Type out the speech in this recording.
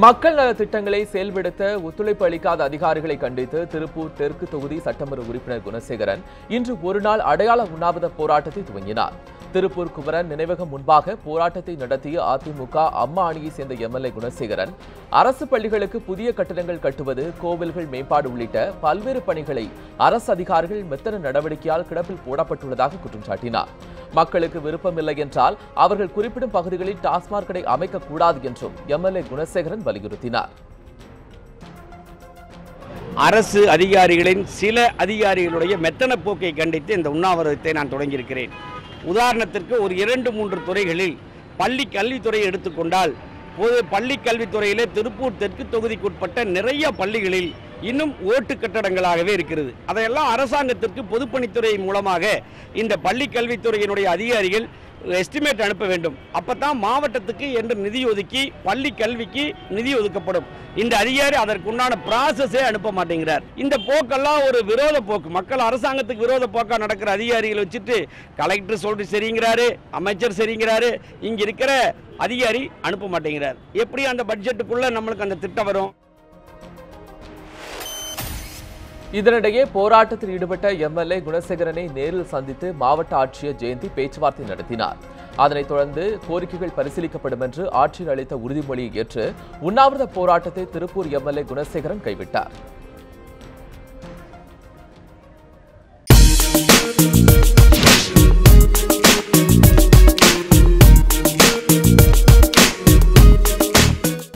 மக்கள் நல திட்டங்களை செயல்படுத்த ஒத்துழைப்பு அளிக்காத அதிகாரிகளை கண்டித்து திருப்பூர் தெற்கு தொகுதி சட்டமன்ற உறுப்பினர் குணசேகரன் இன்று ஒருநாள் அடையாள உண்ணாவிரத போராட்டத்தை துவங்கினார். திருப்பூர் குமரன் நினைவகம் முன்பாக போராட்டத்தை நடத்திய அதிமுக அம்மா அணியை சேர்ந்த எம்எல்ஏ குணசேகரன். அரசு பள்ளிகளுக்கு புதிய கட்டடங்கள் கட்டுவது கோவில்கள் மேம்பாடு உள்ளிட்ட பல்வேறு பணிகளை அரசு அதிகாரிகள் மெத்தன நடவடிக்கையால் கிடப்பில் போடப்பட்டுள்ளதாக குற்றம் சாட்டினார். மக்களுக்கு விருப்பமில்லை என்றால் அவர்கள் குறிப்பிடும் பகுதிகளில் டாஸ்மாக் கடை அமைக்கக்கூடாது என்றும் எம்எல்ஏ குணசேகரன் வலியுறுத்தினார். அரசு அதிகாரிகளின் சில அதிகாரிகளுடைய மெத்தன போக்கை கண்டித்து இந்த உண்ணாவிரதத்தை நான் தொடங்கியிருக்கிறேன். உதாரணத்திற்கு ஒரு இரண்டு மூன்று துறைகளில் பள்ளி கல்வித்துறையை எடுத்துக்கொண்டால் பொது பள்ளி கல்வித்துறையிலே திருப்பூர் தெற்கு தொகுதிக்குட்பட்ட நிறைய பள்ளிகளில் இன்னும் ஓட்டு கட்டடங்களாகவே இருக்கிறது. அதையெல்லாம் அரசாங்கத்திற்கு பொதுப்பணித்துறை மூலமாக இந்த பள்ளி கல்வித்துறையினுடைய அதிகாரிகள் எஸ்டிமேட் அனுப்ப வேண்டும். அப்பதான் மாவட்டத்துக்கு என்று நிதி ஒதுக்கி பள்ளி கல்விக்கு நிதி ஒதுக்கப்படும். இந்த அதிகாரி அதற்குண்டான ப்ராசஸே அனுப்ப மாட்டேங்கிறார். இந்த போக்கெல்லாம் ஒரு விரோத போக்கு. மக்கள் அரசாங்கத்துக்கு விரோத போக்கா நடக்கிற அதிகாரிகளை வச்சுட்டு கலெக்டர் சொல்லிட்டு சரிங்கிறாரு அமைச்சர் சரிங்கிறாரு இங்க இருக்கிற அதிகாரி அனுப்ப மாட்டேங்கிறார். எப்படி அந்த பட்ஜெட்டுக்குள்ள நம்மளுக்கு அந்த திட்டம் வரும். இதனிடையே போராட்டத்தில் ஈடுபட்ட எம்எல்ஏ குணசேகரனை நேரில் சந்தித்து மாவட்ட ஆட்சியர் ஜெயந்தி பேச்சுவார்த்தை நடத்தினார். அதனைத் தொடர்ந்து கோரிக்கைகள் பரிசீலிக்கப்படும் என்று ஆட்சியர் அளித்த உறுதிமொழியை ஏற்று உண்ணாவிரத போராட்டத்தை திருப்பூர் எம்எல்ஏ குணசேகரன் கைவிட்டார்.